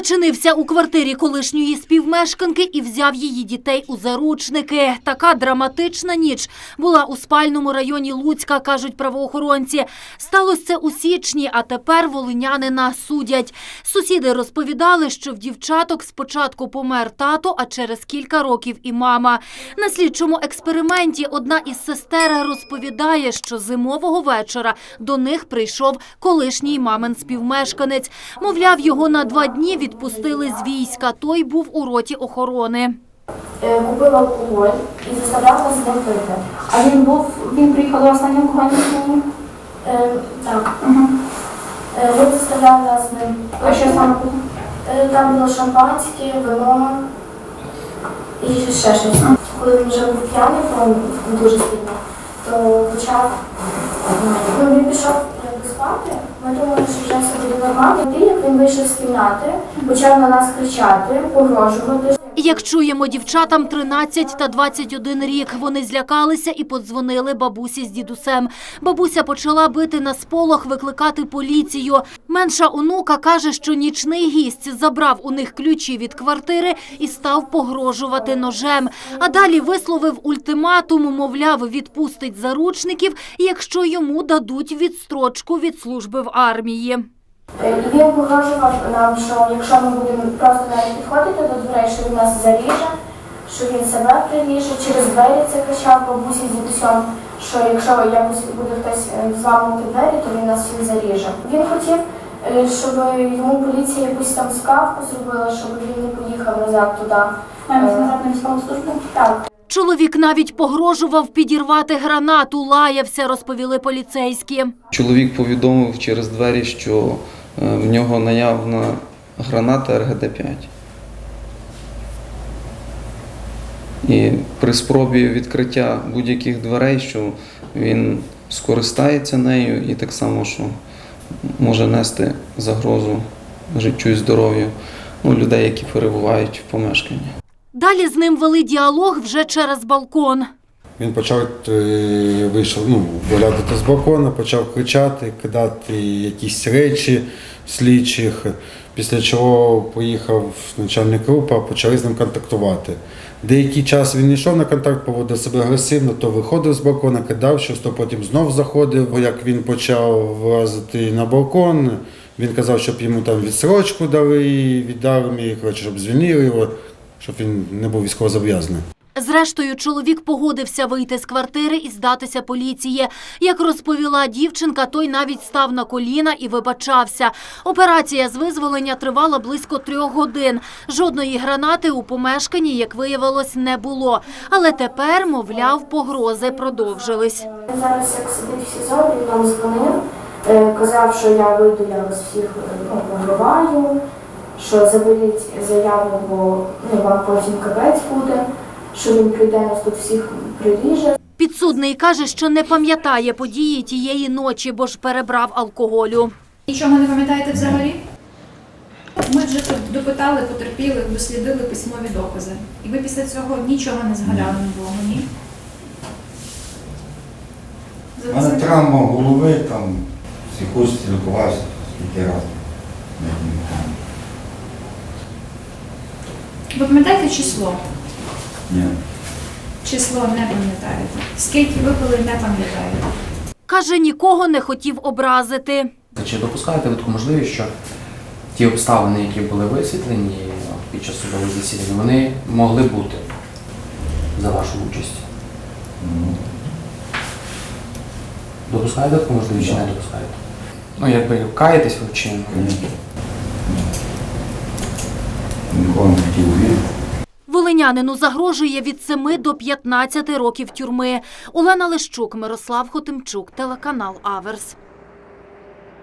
Зачинився у квартирі колишньої співмешканки і взяв її дітей у заручники. Така драматична ніч була у спальному районі Луцька, кажуть правоохоронці. Сталося це у січні, а тепер волинянина судять. Сусіди розповідали, що в дівчаток спочатку помер тато, а через кілька років і мама. На слідчому експерименті одна із сестер розповідає, що зимового вечора до них прийшов колишній мамин співмешканець. Мовляв, його на два дні відпустили з війська. Той був у роті охорони. Е, купив алкоголь і заставляв нас пити. А він був, він приїхав до останнього кохання? Е, так, Угу. е, він заставляв нас з ним. А що саме було? Е, там було шампанське, вино і ще щось. Коли він вже був п'яний, то дуже сильно, то почав, ну він пішов спати. Що вже буде нормально. Він вийшов з кімнати, почав на нас кричати, погрожувати. Як чуємо, дівчатам 13 та 21 рік. Вони злякалися і подзвонили бабусі з дідусем. Бабуся почала бити на сполох, викликати поліцію. Менша онука каже, що нічний гість забрав у них ключі від квартири і став погрожувати ножем. А далі висловив ультиматум, мовляв, відпустить заручників, якщо йому дадуть відстрочку від служби в армії. Е, він погрожував нам, що якщо ми будемо просто навіть підходити до що він нас заріже, що він себе приріже, через двері це кричав бабусі з дідусем, що якщо якось буде хтось е, зламувати двері, то він нас всіх заріже. Він хотів, е, щоб йому поліція якусь там справку зробила, щоб він не поїхав назад туди. Назад на службу? Так. Чоловік навіть погрожував підірвати гранату, лаявся, розповіли поліцейські. Чоловік повідомив через двері, що е, в нього наявна граната РГД-5. І при спробі відкриття будь-яких дверей, що він скористається нею і так само, що може нести загрозу життю і здоров'ю ну, людей, які перебувають в помешканні. Далі з ним вели діалог вже через балкон. Він почав е, вийшов ну, виглядати з балкона, почав кричати, кидати якісь речі слідчих. Після чого поїхав начальник група, почали з ним контактувати. Деякий час він йшов на контакт, поводив себе агресивно, то виходив з балкона, кидав щось, то потім знов заходив. Як він почав вилазити на балкон, він казав, щоб йому там відсрочку дали від армії, щоб звільнили його, щоб він не був військовозобов'язаний. Зрештою, чоловік погодився вийти з квартири і здатися поліції. Як розповіла дівчинка, той навіть став на коліна і вибачався. Операція з визволення тривала близько трьох годин. Жодної гранати у помешканні, як виявилось, не було. Але тепер, мовляв, погрози продовжились. Зараз як сидить в СІЗО, він нам дзвонив, е, казав, що я вийду, я вас всіх е, ну, що заберіть заяву, бо ну, вам потім капець буде, що він прийде нас тут всіх приріже. Підсудний каже, що не пам'ятає події тієї ночі, бо ж перебрав алкоголю. Нічого не пам'ятаєте взагалі? Ми вже тут допитали, потерпіли, дослідили письмові докази. І ви після цього нічого не згадали нового, ні? У мене травма голови, там психушці лікувався скільки разів. Не пам'ятаю. Ви пам'ятаєте число? Ні. Число не пам'ятаєте. Скільки випили, не пам'ятаєте. Каже, нікого не хотів образити. Чи допускаєте ви таку можливість, що ті обставини, які були висвітлені під час судового засідання, вони могли бути за вашу участь? Ну, Допускаєте таку можливість чи не допускаєте? Ну, якби каєтесь ви чи ні? звісно. Нікого не хотів вірити. Волинянину загрожує від 7 до 15 років тюрми. Олена Лещук, Мирослав Хотимчук, телеканал Аверс.